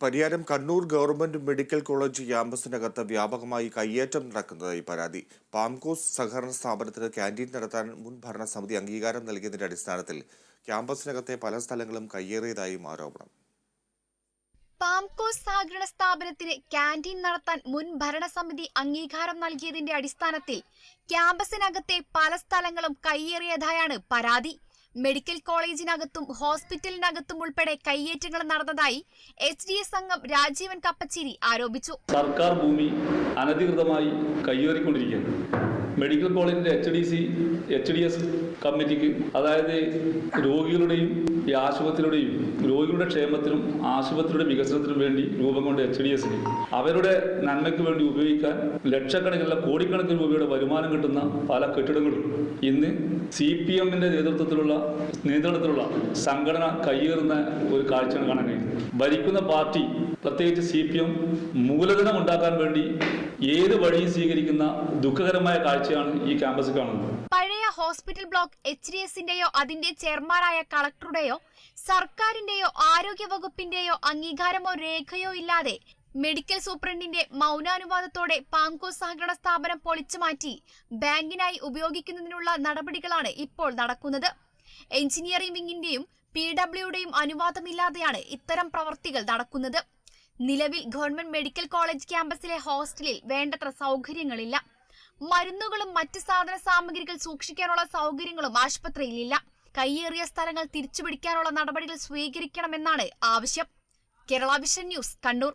Pariyaram Kannur government medical college ക്യാമ്പസിനകത്ത് വ്യാപകമായി കയ്യേറ്റം നടക്കുന്നതായി പരാതി. പാംകോസ് സഹകരണ സ്ഥാപനത്തിന് ക്യാന്റീൻ നടത്താൻ മുൻ ഭരണസമിതി അംഗീകാരം നൽകിയതിന്റെ അടിസ്ഥാനത്തിൽ ക്യാമ്പസിനകത്തെ പല സ്ഥലങ്ങളും കയ്യേറിയതായും ആരോപണം. പാംകോസ് സഹകരണ സ്ഥാപനത്തിന് ക്യാന്റീൻ നടത്താൻ മുൻ ഭരണസമിതി അംഗീകാരം നൽകിയതിന്റെ അടിസ്ഥാനത്തിൽ ക്യാമ്പസിനകത്തെ പല സ്ഥലങ്ങളും കയ്യേറിയതായാണ് പരാതി. മെഡിക്കൽ കോളേജിനകത്തും ഹോസ്പിറ്റലിനകത്തും ഉൾപ്പെടെ കയ്യേറ്റങ്ങൾ നടന്നതായി എച്ച് ഡി എസ് അംഗം രാജീവൻ കപ്പച്ചേരി ആരോപിച്ചു. സർക്കാർ ഭൂമി അനധികൃതമായി കയ്യേറിക്കൊണ്ടിരിക്കുകയാണ് മെഡിക്കൽ കോളേജിന്റെ H D C H D S കമ്മിറ്റിക്ക് അതായത് രോഗികളുടെയും ഈ ആശുപത്രിയുടെയും രോഗികളുടെ ക്ഷേമത്തിനും ആശുപത്രിയുടെ വികസനത്തിനും വേണ്ടി രൂപം കൊണ്ട് എച്ച് ഡി എസിന് അവരുടെ നന്മയ്ക്ക് വേണ്ടി ഉപയോഗിക്കാൻ ലക്ഷക്കണക്കിനുള്ള കോടിക്കണക്കിന് രൂപയുടെ വരുമാനം കിട്ടുന്ന പല കെട്ടിടങ്ങളും ഇന്ന് സി പി എമ്മിന്റെ നേതൃത്വത്തിലുള്ള നിയന്ത്രണത്തിലുള്ള സംഘടന കയ്യേറുന്ന ഒരു കാഴ്ചയാണ് കാണാൻ കഴിയുന്നത്. ഭരിക്കുന്ന പാർട്ടി പ്രത്യേകിച്ച് സി പി എം മൂലധനം ഉണ്ടാക്കാൻ വേണ്ടി ഏത് വഴിയും സ്വീകരിക്കുന്ന ദുഃഖകരമായ കാഴ്ചയാണ് ഈ ക്യാമ്പസിൽ കാണുന്നത്. ഹോസ്പിറ്റൽ ബ്ലോക്ക് എച്ച് ഡി എസിന്റെയോ അതിന്റെ ചെയർമാനായ കളക്ടറുടെയോ സർക്കാരിന്റെയോ ആരോഗ്യ വകുപ്പിന്റെയോ അംഗീകാരമോ രേഖയോ ഇല്ലാതെ മെഡിക്കൽ സൂപ്രണ്ടിന്റെ മൗനാനുവാദത്തോടെ പാങ്കോ സഹകരണ സ്ഥാപനം പൊളിച്ചു മാറ്റി ബാങ്കിനായി ഉപയോഗിക്കുന്നതിനുള്ള നടപടികളാണ് ഇപ്പോൾ നടക്കുന്നത്. എഞ്ചിനീയറിംഗ് വിങ്ങിന്റെയും പി ഡബ്ല്യുടെയും അനുവാദമില്ലാതെയാണ് ഇത്തരം പ്രവൃത്തികൾ നടക്കുന്നത്. നിലവിൽ ഗവൺമെന്റ് മെഡിക്കൽ കോളേജ് ക്യാമ്പസിലെ ഹോസ്റ്റലിൽ വേണ്ടത്ര സൗകര്യങ്ങളില്ല. മരുന്നുകളും മറ്റ് സാധന സാമഗ്രികൾ സൂക്ഷിക്കാനുള്ള സൗകര്യങ്ങളും ആശുപത്രിയിലില്ല. കയ്യേറിയ സ്ഥലങ്ങൾ തിരിച്ചുപിടിക്കാനുള്ള നടപടികൾ സ്വീകരിക്കണമെന്നാണ് ആവശ്യം. Kerala vision news Kannur.